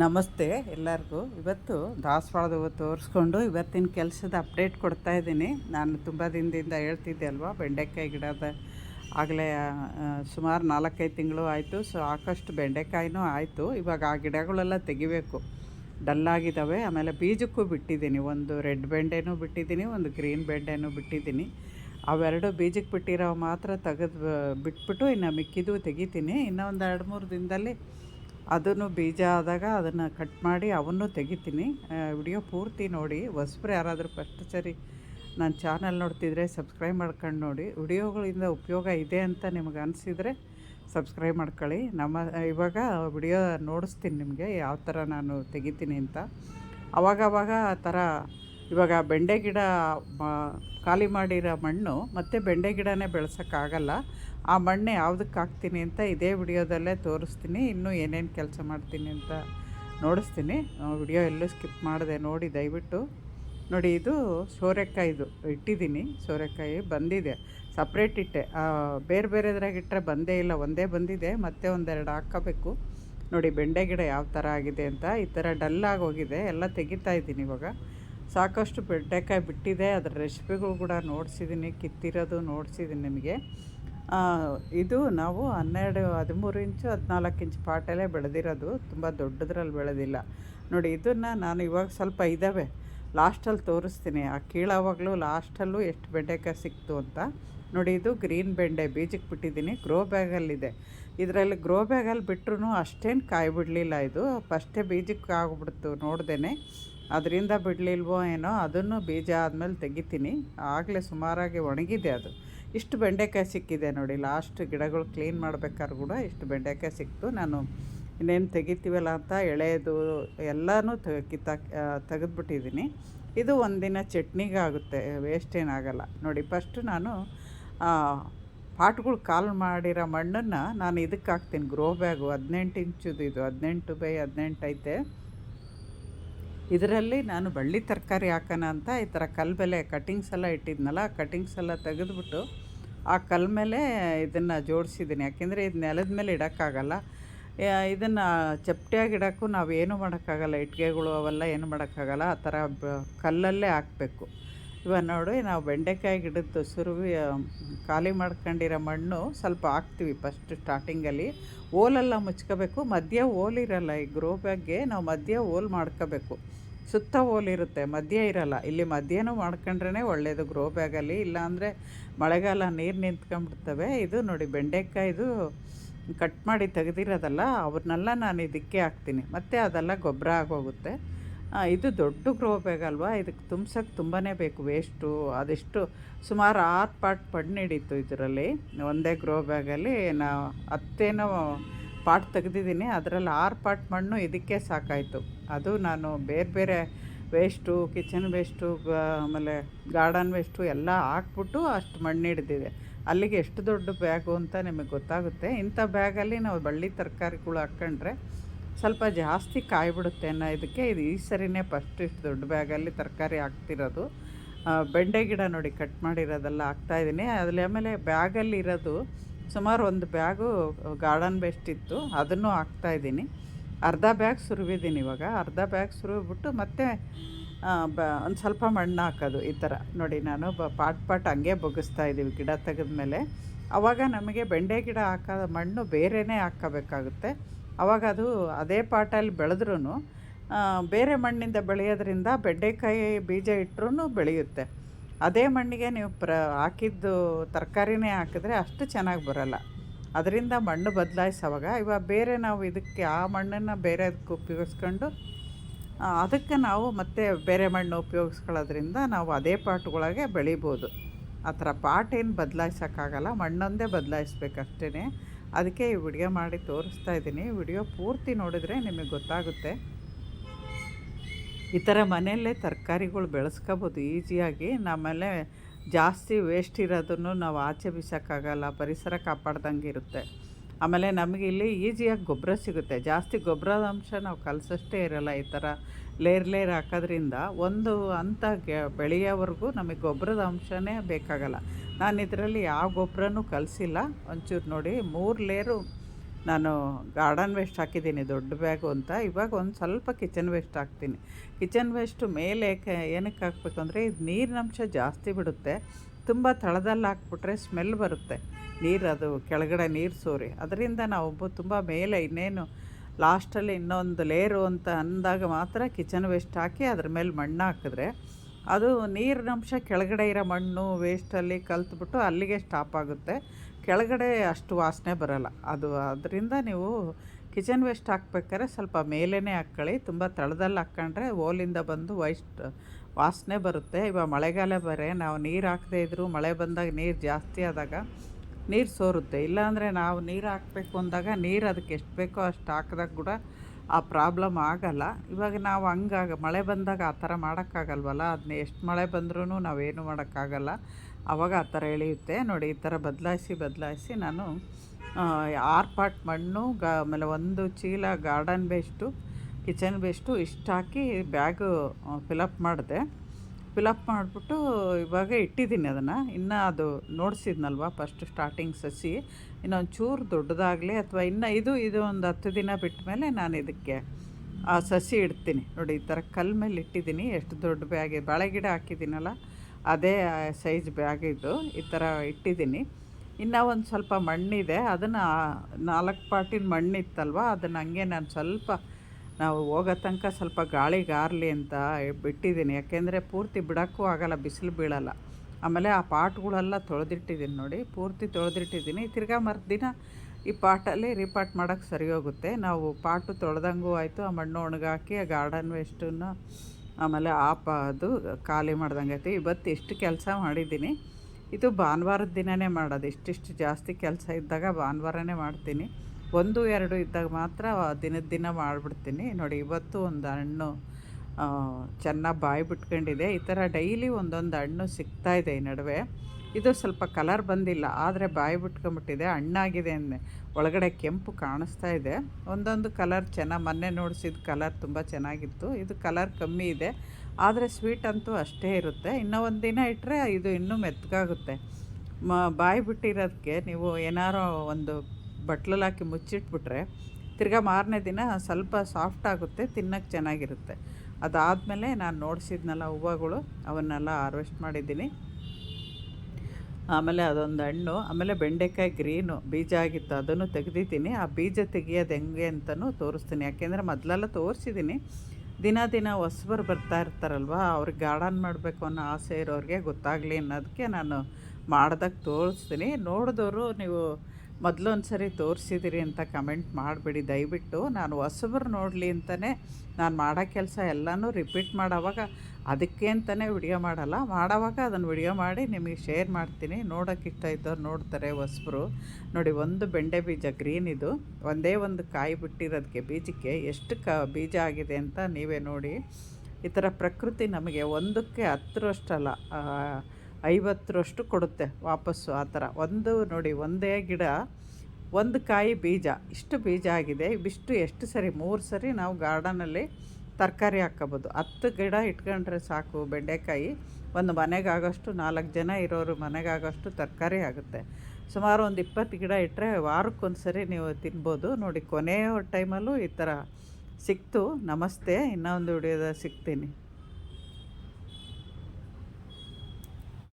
ನಮಸ್ತೆ ಎಲ್ಲರಿಗೂ. ಇವತ್ತು ದಾಸವಾಳದ ತೋರಿಸ್ಕೊಂಡು ಇವತ್ತಿನ ಕೆಲಸದ ಅಪ್ಡೇಟ್ ಕೊಡ್ತಾ ಇದ್ದೀನಿ. ನಾನು ತುಂಬ ದಿನದಿಂದ ಹೇಳ್ತಿದ್ದೆ ಅಲ್ವಾ, ಬೆಂಡೆಕಾಯಿ ಗಿಡದ ಆಗಲೇ ಸುಮಾರು ನಾಲ್ಕೈದು ತಿಂಗಳು ಆಯಿತು, ಸೊ ಸಾಕಷ್ಟು ಬೆಂಡೆಕಾಯಿನೂ ಆಯಿತು. ಇವಾಗ ಆ ಗಿಡಗಳೆಲ್ಲ ತೆಗಿಬೇಕು. ಡಲ್ಲಾಗಿದ್ದಾವೆ ಆಮೇಲೆ ಬೀಜಕ್ಕೂ ಬಿಟ್ಟಿದ್ದೀನಿ. ಒಂದು ರೆಡ್ ಬೆಂಡೆನೂ ಬಿಟ್ಟಿದ್ದೀನಿ, ಒಂದು ಗ್ರೀನ್ ಬೆಂಡೆನೂ ಬಿಟ್ಟಿದ್ದೀನಿ. ಅವೆರಡು ಬೀಜಕ್ಕೆ ಬಿಟ್ಟಿರೋ ಮಾತ್ರ ತೆಗೆದು, ಬಿಟ್ಬಿಟ್ಟು ಇನ್ನು ಮಿಕ್ಕಿದ್ದು ತೆಗಿತೀನಿ. ಇನ್ನೂ ಒಂದು ಎರಡು ಮೂರು ದಿನದಲ್ಲಿ ಅದನ್ನು ಬೀಜ ಆದಾಗ ಅದನ್ನು ಕಟ್ ಮಾಡಿ ಅವನ್ನು ತೆಗಿತೀನಿ. ವಿಡಿಯೋ ಪೂರ್ತಿ ನೋಡಿ. ಹೊಸಬ್ರು ಯಾರಾದರೂ ಫಸ್ಟ್ ಸರಿ ನನ್ನ ಚಾನಲ್ ನೋಡ್ತಿದ್ರೆ ಸಬ್ಸ್ಕ್ರೈಬ್ ಮಾಡ್ಕೊಂಡು ನೋಡಿ. ವಿಡಿಯೋಗಳಿಂದ ಉಪಯೋಗ ಇದೆ ಅಂತ ನಿಮಗೆ ಅನಿಸಿದರೆ ಸಬ್ಸ್ಕ್ರೈಬ್ ಮಾಡ್ಕೊಳ್ಳಿ. ನಮ್ಮ, ಇವಾಗ ವಿಡಿಯೋ ನೋಡಿಸ್ತೀನಿ ನಿಮಗೆ ಯಾವ ಥರ ನಾನು ತೆಗಿತೀನಿ ಅಂತ. ಅವಾಗವಾಗ ಆ ಥರ ಇವಾಗ ಬೆಂಡೆ ಗಿಡ ಖಾಲಿ ಮಾಡಿರೋ ಮಣ್ಣು ಮತ್ತು ಬೆಂಡೆ ಗಿಡನೇ ಬೆಳ್ಸೋಕ್ಕಾಗಲ್ಲ. ಆ ಮಣ್ಣು ಯಾವುದಕ್ಕೆ ಹಾಕ್ತೀನಿ ಅಂತ ಇದೇ ವಿಡಿಯೋದಲ್ಲೇ ತೋರಿಸ್ತೀನಿ. ಇನ್ನೂ ಏನೇನು ಕೆಲಸ ಮಾಡ್ತೀನಿ ಅಂತ ನೋಡಿಸ್ತೀನಿ. ವಿಡಿಯೋ ಎಲ್ಲೂ ಸ್ಕಿಪ್ ಮಾಡಿದೆ ನೋಡಿ, ದಯವಿಟ್ಟು ನೋಡಿ. ಇದು ಸೋರೆಕಾಯಿದು ಇಟ್ಟಿದ್ದೀನಿ, ಸೋರೆಕಾಯಿ ಬಂದಿದೆ. ಸಪ್ರೇಟ್ ಇಟ್ಟೆ. ಬೇರೆ ಬೇರೆದ್ರಾಗ ಇಟ್ಟರೆ ಬಂದೇ ಇಲ್ಲ. ಒಂದೇ ಬಂದಿದೆ, ಮತ್ತೆ ಒಂದೆರಡು ಹಾಕ್ಕೋಬೇಕು ನೋಡಿ, ಬೆಂಡೆ ಗಿಡ ಯಾವ ಥರ ಆಗಿದೆ ಅಂತ. ಈ ಥರ ಡಲ್ಲಾಗಿ ಹೋಗಿದೆ. ಎಲ್ಲ ತೆಗಿತಾ ಇದ್ದೀನಿ ಇವಾಗ. ಸಾಕಷ್ಟು ಬೆಂಡೆಕಾಯಿ ಬಿಟ್ಟಿದೆ. ಅದರ ರೆಸಿಪಿಗಳು ಕೂಡ ನೋಡಿಸಿದ್ದೀನಿ ಕಿತ್ತಿರೋದು ನೋಡಿಸಿದ್ದೀನಿ ನಿಮಗೆ. ಇದು ನಾವು ಹನ್ನೆರಡು, ಹದಿಮೂರು ಇಂಚು, ಹದಿನಾಲ್ಕು ಇಂಚು ಪಾಟಲ್ಲೇ ಬೆಳೆದಿರೋದು. ತುಂಬ ದೊಡ್ಡದ್ರಲ್ಲಿ ಬೆಳೆದಿಲ್ಲ. ನೋಡಿ, ಇದನ್ನು ನಾನು ಇವಾಗ ಸ್ವಲ್ಪ ಇದ್ದಾವೆ ಲಾಸ್ಟಲ್ಲಿ ತೋರಿಸ್ತೀನಿ. ಆ ಕೀಳಾವಾಗಲೂ ಲಾಸ್ಟಲ್ಲೂ ಎಷ್ಟು ಬೆಂಡೆಕಾಯಿ ಸಿಕ್ತು ಅಂತ. ನೋಡಿ, ಇದು ಗ್ರೀನ್ ಬೆಂಡೆ, ಬೀಜಕ್ಕೆ ಬಿಟ್ಟಿದ್ದೀನಿ. ಗ್ರೋ ಬ್ಯಾಗಲ್ಲಿದೆ. ಇದರಲ್ಲಿ ಗ್ರೋ ಬ್ಯಾಗಲ್ಲಿ ಬಿಟ್ರೂ ಅಷ್ಟೇನು ಕಾಯಿ ಬಿಡಲಿಲ್ಲ ಇದು. ಫಸ್ಟೇ ಬೀಜಕ್ಕೆ ಆಗಿಬಿಡ್ತು ನೋಡ್ದೇನೆ. ಅದರಿಂದ ಬಿಡಲಿಲ್ವೋ ಏನೋ, ಅದನ್ನು ಬೀಜ ಆದಮೇಲೆ ತೆಗಿತೀನಿ. ಆಗಲೇ ಸುಮಾರಾಗಿ ಒಣಗಿದೆ ಅದು. ಇಷ್ಟು ಬೆಂಡೆಕಾಯಿ ಸಿಕ್ಕಿದೆ ನೋಡಿ. ಲಾಸ್ಟ್ ಗಿಡಗಳು ಕ್ಲೀನ್ ಮಾಡ್ಬೇಕಾದ್ರೆ ಕೂಡ ಇಷ್ಟು ಬೆಂಡೆಕಾಯಿ ಸಿಕ್ತು. ನಾನು ಇನ್ನೇನು ತೆಗಿತೀವಲ್ಲ ಅಂತ ಎಳೆದು ಎಲ್ಲನೂ ಕಿತ್ತ ತೆಗೆದ್ಬಿಟ್ಟಿದ್ದೀನಿ. ಇದು ಒಂದಿನ ಚಟ್ನಿಗಾಗುತ್ತೆ ವೇಸ್ಟ್ ಏನಾಗಲ್ಲ ನೋಡಿ, ಫಸ್ಟು ನಾನು ಪಾಟ್ಗಳು ಕಾಲು ಮಾಡಿರೋ ಮಣ್ಣನ್ನು ನಾನು ಇದಕ್ಕೆ ಹಾಕ್ತೀನಿ. ಗ್ರೋ ಬ್ಯಾಗು ಹದಿನೆಂಟು ಇಂಚುದು ಇದು, ಹದಿನೆಂಟು ಬೈ ಹದಿನೆಂಟು ಐತೆ. ಇದರಲ್ಲಿ ನಾನು ಬಳ್ಳಿ ತರಕಾರಿ ಹಾಕೋಣ ಅಂತ ಈ ಥರ ಕಲ್ಬೆಲೆ ಕಟಿಂಗ್ಸ್ ಎಲ್ಲ ಇಟ್ಟಿದ್ನಲ್ಲ ಕಟಿಂಗ್ಸ್ ಎಲ್ಲ ತೆಗೆದ್ಬಿಟ್ಟು ಆ ಕಲ್ ಮೇಲೆ ಇದನ್ನು ಜೋಡಿಸಿದ್ದೀನಿ. ಯಾಕೆಂದರೆ ಇದು ನೆಲದ ಮೇಲೆ ಇಡೋಕ್ಕಾಗಲ್ಲ. ಇದನ್ನು ಚಪ್ಪಟಿಯಾಗಿ ಇಡೋಕ್ಕೂ ನಾವು ಏನು ಮಾಡೋಕ್ಕಾಗಲ್ಲ. ಇಟ್ಟಿಗೆಗಳು ಅವೆಲ್ಲ ಏನು ಮಾಡೋಕ್ಕಾಗಲ್ಲ. ಆ ಥರ ಕಲ್ಲಲ್ಲೇ ಹಾಕಬೇಕು. ಇವಾಗ ನೋಡಿ, ನಾವು ಬೆಂಡೆಕಾಯಿ ಗಿಡದ್ದು ಸುರುವಿ ಖಾಲಿ ಮಾಡ್ಕೊಂಡಿರೋ ಮಣ್ಣು ಸ್ವಲ್ಪ ಹಾಕ್ತೀವಿ ಫಸ್ಟ್ ಸ್ಟಾರ್ಟಿಂಗಲ್ಲಿ. ಓಲೆಲ್ಲ ಮುಚ್ಕೋಬೇಕು. ಮಧ್ಯ ಓಲಿರಲ್ಲ ಈ ಗ್ರೋ ಬ್ಯಾಗ್ಗೆ ನಾವು ಮಧ್ಯ ಓಲ್ ಮಾಡ್ಕೋಬೇಕು. ಸುತ್ತ ಹೋಲಿರುತ್ತೆ, ಮಧ್ಯ ಇರಲ್ಲ. ಇಲ್ಲಿ ಮಧ್ಯನೂ ಮಾಡ್ಕೊಂಡ್ರೇ ಒಳ್ಳೆಯದು ಗ್ರೋ ಬ್ಯಾಗಲ್ಲಿ ಇಲ್ಲಾಂದರೆ ಮಳೆಗಾಲ ನೀರು ನಿಂತ್ಕೊಂಡ್ಬಿಡ್ತವೆ. ಇದು ನೋಡಿ ಬೆಂಡೆಕಾಯಿದು ಕಟ್ ಮಾಡಿ ತೆಗೆದಿರೋದಲ್ಲ ಅವ್ರನ್ನೆಲ್ಲ ನಾನು ಇದಕ್ಕೆ ಹಾಕ್ತೀನಿ. ಮತ್ತು ಅದೆಲ್ಲ ಗೊಬ್ಬರ ಆಗೋಗುತ್ತೆ. ಇದು ದೊಡ್ಡ ಗ್ರೋ ಬ್ಯಾಗ್ ಅಲ್ವಾ? ಇದಕ್ಕೆ ತುಂಬ್ಸೋಕ್ಕೆ ತುಂಬಾ ಬೇಕು. ವೇಸ್ಟು ಅದೆಷ್ಟು ಸುಮಾರು ಆರು ಪಾಟ್ ಪಣ್ಣು ಹಿಡೀತು ಇದರಲ್ಲಿ. ಒಂದೇ ಗ್ರೋ ಬ್ಯಾಗಲ್ಲಿ ನಾ ಹತ್ತೇನೋ ಪಾಟ್ ತೆಗೆದಿದ್ದೀನಿ, ಅದರಲ್ಲಿ ಆರು ಪಾಟ್ ಮಣ್ಣು ಇದಕ್ಕೆ ಸಾಕಾಯಿತು. ಅದು ನಾನು ಬೇರೆ ಬೇರೆ ವೇಸ್ಟು ಕಿಚನ್ ವೇಸ್ಟು ಆಮೇಲೆ ಗಾರ್ಡನ್ ವೇಸ್ಟು ಎಲ್ಲ ಹಾಕ್ಬಿಟ್ಟು ಅಷ್ಟು ಮಣ್ಣು ಹಿಡ್ದಿದೆ. ಅಲ್ಲಿಗೆ ಎಷ್ಟು ದೊಡ್ಡ ಬ್ಯಾಗು ಅಂತ ನಿಮಗೆ ಗೊತ್ತಾಗುತ್ತೆ. ಇಂಥ ಬ್ಯಾಗಲ್ಲಿ ನಾವು ಬಳ್ಳಿ ತರಕಾರಿಗಳು ಹಾಕ್ಕೊಂಡ್ರೆ ಸ್ವಲ್ಪ ಜಾಸ್ತಿ ಕಾಯಿಬಿಡುತ್ತೆ ಅನ್ನೋ ಇದಕ್ಕೆ ಇದು ಈ ಸರಿನೇ ಫಸ್ಟ್ ಇಷ್ಟು ದೊಡ್ಡ ಬ್ಯಾಗಲ್ಲಿ ತರಕಾರಿ ಹಾಕ್ತಿರೋದು. ಬೆಂಡೆ ಗಿಡ ನೋಡಿ ಕಟ್ ಮಾಡಿರೋದೆಲ್ಲ ಹಾಕ್ತಾಯಿದ್ದೀನಿ ಅದರಲ್ಲಿ ಆಮೇಲೆ ಬ್ಯಾಗಲ್ಲಿ ಇರೋದು ಸುಮಾರು ಒಂದು ಬ್ಯಾಗು ಗಾರ್ಡನ್ ಬೆಸ್ಟ್ ಇತ್ತು. ಅದನ್ನು ಹಾಕ್ತಾಯಿದ್ದೀನಿ ಅರ್ಧ ಬ್ಯಾಗ್ ಸುರುವಿದ್ದೀನಿ ಇವಾಗ. ಅರ್ಧ ಬ್ಯಾಗ್ ಸುರುವಿಬಿಟ್ಟು ಮತ್ತೆ ಬ, ಒಂದು ಸ್ವಲ್ಪ ಮಣ್ಣು ಹಾಕೋದು ಈ ಥರ. ನೋಡಿ, ನಾನು ಬ, ಪಾಟ್ ಪಾಟ್ ಹಂಗೆ ಬೊಗಿಸ್ತಾ ಇದ್ದೀವಿ ಗಿಡ ತೆಗೆದ ಮೇಲೆ ಆವಾಗ ನಮಗೆ ಬೆಂಡೆ ಗಿಡ ಹಾಕೋ ಮಣ್ಣು ಬೇರೆಯೇ ಹಾಕಬೇಕಾಗುತ್ತೆ. ಆವಾಗ ಅದು ಅದೇ ಪಾಟಲ್ಲಿ ಬೆಳೆದ್ರೂ ಬೇರೆ ಮಣ್ಣಿಂದ ಬೆಳೆಯೋದ್ರಿಂದ ಬೆಂಡೆಕಾಯಿ ಬೀಜ ಇಟ್ಟರೂ ಬೆಳೆಯುತ್ತೆ. ಅದೇ ಮಣ್ಣಿಗೆ ನೀವು ಪ್ರ, ಹಾಕಿದ್ದು ತರಕಾರಿನೇ ಹಾಕಿದ್ರೆ ಅಷ್ಟು ಚೆನ್ನಾಗಿ ಬರೋಲ್ಲ. ಅದರಿಂದ ಮಣ್ಣು ಬದಲಾಯಿಸೋವಾಗ ಇವಾಗ ಬೇರೆ ನಾವು ಇದಕ್ಕೆ ಆ ಮಣ್ಣನ್ನು ಬೇರೆದಕ್ಕೆ ಉಪಯೋಗಿಸ್ಕೊಂಡು ಅದಕ್ಕೆ ನಾವು ಮತ್ತೆ ಬೇರೆ ಮಣ್ಣು ಉಪಯೋಗಿಸ್ಕೊಳ್ಳೋದ್ರಿಂದ ನಾವು ಅದೇ ಪಾಟ್ಗಳಾಗೆ ಬೆಳಿಬೋದು. ಆ ಥರ ಪಾಟ್ ಏನು ಬದಲಾಯಿಸೋಕ್ಕಾಗಲ್ಲ, ಮಣ್ಣೊಂದೇ ಬದಲಾಯಿಸ್ಬೇಕಷ್ಟೇ ಅದಕ್ಕೆ ಈ ವಿಡಿಯೋ ಮಾಡಿ ತೋರಿಸ್ತಾ ಇದ್ದೀನಿ. ವಿಡಿಯೋ ಪೂರ್ತಿ ನೋಡಿದರೆ ನಿಮಗೆ ಗೊತ್ತಾಗುತ್ತೆ. ಈ ಥರ ಮನೆಯಲ್ಲೇ ತರಕಾರಿಗಳು ಬೆಳೆಸ್ಕೋಬೋದು ಈಸಿಯಾಗಿ. ನಮ್ಮಲ್ಲೇ ಜಾಸ್ತಿ ವೇಸ್ಟ್ ಇರೋದನ್ನು ನಾವು ಆಚೆ ಬಿಸೋಕ್ಕಾಗಲ್ಲ ಪರಿಸರ ಕಾಪಾಡ್ದಂಗೆ ಇರುತ್ತೆ. ಆಮೇಲೆ ನಮಗೆ ಇಲ್ಲಿ ಈಸಿಯಾಗಿ ಗೊಬ್ಬರ ಸಿಗುತ್ತೆ. ಜಾಸ್ತಿ ಗೊಬ್ಬರದ ಅಂಶ ನಾವು ಕಲಸಷ್ಟೇ ಇರೋಲ್ಲ ಈ ಥರ ಲೇರ್ ಲೇರ್ ಹಾಕೋದ್ರಿಂದ. ಒಂದು ಹಂತ ಬೆಳೆಯೋವರೆಗೂ ನಮಗೆ ಗೊಬ್ಬರದ ಅಂಶನೇ ಬೇಕಾಗಲ್ಲ. ನಾನು ಇದರಲ್ಲಿ ಯಾವ ಗೊಬ್ಬರನೂ ಕಲಸಿಲ್ಲ. ಒಂಚೂರು ನೋಡಿ ಮೂರು ಲೇರು ನಾನು ಗಾರ್ಡನ್ ವೇಸ್ಟ್ ಹಾಕಿದ್ದೀನಿ, ದೊಡ್ಡ ಬ್ಯಾಗು ಅಂತ. ಇವಾಗ ಒಂದು ಸ್ವಲ್ಪ ಕಿಚನ್ ವೇಸ್ಟ್ ಹಾಕ್ತೀನಿ. ಕಿಚನ್ ವೇಸ್ಟು ಮೇಲೆ ಏನಕ್ಕೆ ಹಾಕ್ಬೇಕು ಅಂದರೆ, ಇದು ನೀರಿನಂಶ ಜಾಸ್ತಿ ಬಿಡುತ್ತೆ. ತುಂಬ ತಳದಲ್ಲಿ ಹಾಕ್ಬಿಟ್ರೆ ಸ್ಮೆಲ್ ಬರುತ್ತೆ. ನೀರು ಅದು ಕೆಳಗಡೆ ನೀರು ಸೋರಿ. ಅದರಿಂದ ನಾವು ತುಂಬ ಮೇಲೆ ಇನ್ನೇನು ಲಾಸ್ಟಲ್ಲಿ ಇನ್ನೊಂದು ಲೇರು ಅಂತ ಅಂದಾಗ ಮಾತ್ರ ಕಿಚನ್ ವೇಸ್ಟ್ ಹಾಕಿ ಅದ್ರ ಮೇಲೆ ಮಣ್ಣು ಹಾಕಿದ್ರೆ ಅದು ನೀರಿನಂಶ ಕೆಳಗಡೆ ಇರೋ ಮಣ್ಣು ವೇಸ್ಟಲ್ಲಿ ಕಲ್ತ್ಬಿಟ್ಟು ಅಲ್ಲಿಗೆ ಸ್ಟಾಪ್ ಆಗುತ್ತೆ. ಕೆಳಗಡೆ ಅಷ್ಟು ವಾಸನೆ ಬರೋಲ್ಲ. ಅದು ಅದರಿಂದ ನೀವು ಕಿಚನ್ ವೇಸ್ಟ್ ಹಾಕ್ಬೇಕಾದ್ರೆ ಸ್ವಲ್ಪ ಮೇಲೇ ಹಾಕ್ಕೊಳ್ಳಿ. ತುಂಬ ತಳದಲ್ಲಿ ಹಾಕ್ಕೊಂಡ್ರೆ ಓಲಿಂದ ಬಂದು ವೈಸ್ಟ್ ವಾಸನೆ ಬರುತ್ತೆ. ಇವಾಗ ಮಳೆಗಾಲ ಬರೇ ನಾವು ನೀರು ಹಾಕದೇ ಇದ್ದರೂ ಮಳೆ ಬಂದಾಗ ನೀರು ಜಾಸ್ತಿ ಆದಾಗ ನೀರು ಸೋರುತ್ತೆ. ಇಲ್ಲಾಂದರೆ ನಾವು ನೀರು ಹಾಕಬೇಕು ಅಂದಾಗ ನೀರು ಅದಕ್ಕೆ ಎಷ್ಟು ಬೇಕೋ ಅಷ್ಟು ಹಾಕಿದಾಗ ಕೂಡ ಆ ಪ್ರಾಬ್ಲಮ್ ಆಗಲ್ಲ. ಇವಾಗ ನಾವು ಹಂಗಾಗ ಮಳೆ ಬಂದಾಗ ಆ ಥರ ಮಾಡೋಕ್ಕಾಗಲ್ವಲ್ಲ? ಅದನ್ನ ಎಷ್ಟು ಮಳೆ ಬಂದ್ರೂ ನಾವೇನು ಮಾಡೋಕ್ಕಾಗಲ್ಲ. ಆವಾಗ ಆ ಥರ ಎಳೆಯುತ್ತೆ. ನೋಡಿ, ಈ ಥರ ಬದಲಾಯಿಸಿ ಬದಲಾಯಿಸಿ ನಾನು ಆರು ಪಾಟ್ ಮಣ್ಣು, ಗ, ಆಮೇಲೆ ಒಂದು ಚೀಲ ಗಾರ್ಡನ್ ಬೇಸ್ಟು, ಕಿಚನ್ ಬೇಸ್ಟು ಇಷ್ಟು ಹಾಕಿ ಬ್ಯಾಗು ಫಿಲಪ್ ಮಾಡಿದೆ. ಫಿಲಪ್ ಮಾಡಿಬಿಟ್ಟು ಇವಾಗ ಇಟ್ಟಿದ್ದೀನಿ ಅದನ್ನು. ಇನ್ನೂ ಅದು ನೋಡಿಸಿದ್ನಲ್ವ ಫಸ್ಟ್ ಸ್ಟಾರ್ಟಿಂಗ್ ಸಸಿ. ಇನ್ನೊಂದು ಚೂರು ದೊಡ್ಡದಾಗಲಿ ಅಥವಾ ಇನ್ನು ಇದು ಇದು ಒಂದು ಹತ್ತು ದಿನ ಬಿಟ್ಟ ಮೇಲೆ ನಾನು ಇದಕ್ಕೆ ಆ ಸಸಿ ಇಡ್ತೀನಿ. ನೋಡಿ, ಈ ಥರ ಕಲ್ ಮೇಲೆ ಇಟ್ಟಿದ್ದೀನಿ. ಎಷ್ಟು ದೊಡ್ಡ ಬ್ಯಾಗ್ ಬಾಳೆ ಗಿಡ ಹಾಕಿದ್ದೀನಲ್ಲ, ಅದೇ ಸೈಜ್ ಬ್ಯಾಗ್ ಇದು. ಈ ಥರ ಇಟ್ಟಿದ್ದೀನಿ. ಇನ್ನೂ ಒಂದು ಸ್ವಲ್ಪ ಮಣ್ಣಿದೆ. ಅದನ್ನು ನಾಲ್ಕು ಪಾಟಿನ ಮಣ್ಣಿತ್ತಲ್ವ, ಅದನ್ನು ಹಂಗೆ ನಾನು ಸ್ವಲ್ಪ ನಾವು ಹೋಗೋ ತನಕ ಸ್ವಲ್ಪ ಗಾಳಿಗಾರಲಿ ಅಂತ ಬಿಟ್ಟಿದ್ದೀನಿ. ಯಾಕೆಂದರೆ ಪೂರ್ತಿ ಬಿಡೋಕ್ಕೂ ಆಗೋಲ್ಲ, ಬಿಸಿಲು ಬೀಳಲ್ಲ. ಆಮೇಲೆ ಆ ಪಾಟ್ಗಳೆಲ್ಲ ತೊಳೆದಿಟ್ಟಿದ್ದೀನಿ ನೋಡಿ, ಪೂರ್ತಿ ತೊಳೆದಿಟ್ಟಿದ್ದೀನಿ. ತಿರ್ಗಾ ಮರುದಿನ ಈ ಪಾಟಲ್ಲಿ ರೀಪಾಟ್ ಮಾಡೋಕ್ಕೆ ಸರಿ ಹೋಗುತ್ತೆ. ನಾವು ಪಾಟು ತೊಳೆದಂಗೂ ಆಯಿತು, ಆ ಮಣ್ಣು ಒಣಗಾಕಿ, ಆ ಗಾರ್ಡನ್ ವೇಸ್ಟನ್ನು ಆಮೇಲೆ ಆಪ ಅದು ಖಾಲಿ ಮಾಡ್ದಂಗೆ ಆಯಿತು. ಇವತ್ತು ಇಷ್ಟು ಕೆಲಸ ಮಾಡಿದ್ದೀನಿ. ಇದು ಭಾನುವಾರದ ದಿನವೇ ಮಾಡೋದು. ಇಷ್ಟಿಷ್ಟು ಜಾಸ್ತಿ ಕೆಲಸ ಇದ್ದಾಗ ಭಾನುವಾರನೇ ಮಾಡ್ತೀನಿ. ಒಂದು, ಎರಡು ಇದ್ದಾಗ ಮಾತ್ರ ದಿನದ ದಿನ ಮಾಡಿಬಿಡ್ತೀನಿ. ನೋಡಿ, ಇವತ್ತು ಒಂದು ಹಣ್ಣು ಚೆನ್ನಾಗಿ ಬಾಯಿ ಬಿಟ್ಕೊಂಡಿದೆ. ಈ ಥರ ಡೈಲಿ ಒಂದೊಂದು ಹಣ್ಣು ಸಿಗ್ತಾಯಿದೆ ಈ ನಡುವೆ. ಇದು ಸ್ವಲ್ಪ ಕಲರ್ ಬಂದಿಲ್ಲ, ಆದರೆ ಬಾಯಿ ಬಿಟ್ಕೊಂಬಿಟ್ಟಿದೆ ಹಣ್ಣಾಗಿದೆ ಅಂದೆ ಒಳಗಡೆ ಕೆಂಪು ಕಾಣಿಸ್ತಾ ಇದೆ. ಒಂದೊಂದು ಕಲರ್ ಚೆನ್ನಾಗಿ, ಮೊನ್ನೆ ನೋಡಿಸಿದ ಕಲರ್ ತುಂಬ ಚೆನ್ನಾಗಿತ್ತು. ಇದು ಕಲರ್ ಕಮ್ಮಿ ಇದೆ, ಆದರೆ ಸ್ವೀಟ್ ಅಂತೂ ಅಷ್ಟೇ ಇರುತ್ತೆ. ಇನ್ನೂ ಒಂದು ದಿನ ಇಟ್ಟರೆ ಇದು ಇನ್ನೂ ಮೆತ್ತಗಾಗುತ್ತೆ ಮ, ಬಾಯಿ ಬಿಟ್ಟಿರೋದಕ್ಕೆ ನೀವು ಏನಾರೋ ಒಂದು ಬಟ್ಲಲ್ಲಿ ಹಾಕಿ ಮುಚ್ಚಿಟ್ಬಿಟ್ರೆ ತಿರ್ಗಾ ಮಾರನೇ ದಿನ ಸ್ವಲ್ಪ ಸಾಫ್ಟ್ ಆಗುತ್ತೆ, ತಿನ್ನೋಕ್ಕೆ ಚೆನ್ನಾಗಿರುತ್ತೆ. ಅದಾದಮೇಲೆ ನಾನು ನೋಡಿಸಿದ್ನಲ್ಲ ಹೂವುಗಳು, ಅವನ್ನೆಲ್ಲ ಹಾರ್ವೆಸ್ಟ್ ಮಾಡಿದ್ದೀನಿ. ಆಮೇಲೆ ಅದೊಂದು ಹಣ್ಣು, ಆಮೇಲೆ ಬೆಂಡೆಕಾಯಿ ಗ್ರೀನು ಬೀಜ ಆಗಿತ್ತು, ಅದನ್ನು ತೆಗೆದಿದ್ದೀನಿ. ಆ ಬೀಜ ತೆಗಿಯೋದು ಹೆಂಗೆ ಅಂತಲೂ ತೋರಿಸ್ತೀನಿ. ಯಾಕೆಂದರೆ ಮೊದಲೆಲ್ಲ ತೋರಿಸಿದ್ದೀನಿ. ದಿನ ದಿನ ಹೊಸಬರು ಬರ್ತಾ ಇರ್ತಾರಲ್ವ, ಅವ್ರಿಗೆ ಗಾರ್ಡನ್ ಮಾಡಬೇಕು ಅನ್ನೋ ಆಸೆ ಇರೋರಿಗೆ ಗೊತ್ತಾಗಲಿ ಅನ್ನೋದಕ್ಕೆ ನಾನು ಮಾಡ್ದಾಗ ತೋರಿಸ್ತೀನಿ. ನೋಡಿದವರು ನೀವು ಮೊದಲು ಒಂದು ಸರಿ ತೋರಿಸಿದಿರಿ ಅಂತ ಕಮೆಂಟ್ ಮಾಡಿಬಿಡಿ. ದಯವಿಟ್ಟು ನಾನು ಹೊಸಬ್ರು ನೋಡಲಿ ಅಂತಲೇ ನಾನು ಮಾಡೋ ಕೆಲಸ ಎಲ್ಲನೂ ರಿಪೀಟ್ ಮಾಡೋವಾಗ ಅದಕ್ಕೆ ಅಂತಲೇ ವಿಡಿಯೋ ಮಾಡಲ್ಲ. ಮಾಡೋವಾಗ ಅದನ್ನು ವಿಡಿಯೋ ಮಾಡಿ ನಿಮಗೆ ಶೇರ್ ಮಾಡ್ತೀನಿ. ನೋಡೋಕೆ ಇಷ್ಟ ಇದ್ದವ್ರು ನೋಡ್ತಾರೆ ಹೊಸಬ್ರು. ನೋಡಿ, ಒಂದು ಬೆಂಡೆ ಬೀಜ ಗ್ರೀನ್ ಇದು. ಒಂದೇ ಒಂದು ಕಾಯಿ ಬಿಟ್ಟಿರೋದಕ್ಕೆ ಬೀಜಕ್ಕೆ ಎಷ್ಟು ಕ, ಬೀಜ ಆಗಿದೆ ಅಂತ ನೀವೇ ನೋಡಿ. ಈ ಥರ ಪ್ರಕೃತಿ ನಮಗೆ ಒಂದಕ್ಕೆ ಹತ್ತರಷ್ಟಲ್ಲ ಐವತ್ತರಷ್ಟು ಕೊಡುತ್ತೆ ವಾಪಸ್ಸು ಆ ಥರ. ಒಂದು ನೋಡಿ, ಒಂದೇ ಗಿಡ, ಒಂದು ಕಾಯಿ ಬೀಜ. ಇಷ್ಟು ಬೀಜ ಆಗಿದೆ. ಇಷ್ಟು ಎಷ್ಟು ಸರಿ? ಮೂರು ಸರಿ ನಾವು ಗಾರ್ಡನಲ್ಲಿ ತರಕಾರಿ ಹಾಕ್ಕೋಬೋದು ಹತ್ತು ಗಿಡ ಇಟ್ಕೊಂಡ್ರೆ ಸಾಕು ಬೆಂಡೆಕಾಯಿ. ಒಂದು ಮನೆಗಾಗೋಷ್ಟು ನಾಲ್ಕು ಜನ ಇರೋರು ಮನೆಗಾಗೋಷ್ಟು ತರಕಾರಿ ಆಗುತ್ತೆ. ಸುಮಾರು ಒಂದು ಇಪ್ಪತ್ತು ಗಿಡ ಇಟ್ಟರೆ ವಾರಕ್ಕೊಂದು ಸರಿ ನೀವು ತಿನ್ಬೋದು. ನೋಡಿ, ಕೊನೆಯ ಟೈಮಲ್ಲೂ ಈ ಥರ ಸಿಕ್ತು. ನಮಸ್ತೆ. ಇನ್ನೊಂದು ವಿಡಿಯೋದ ಸಿಗ್ತೀನಿ.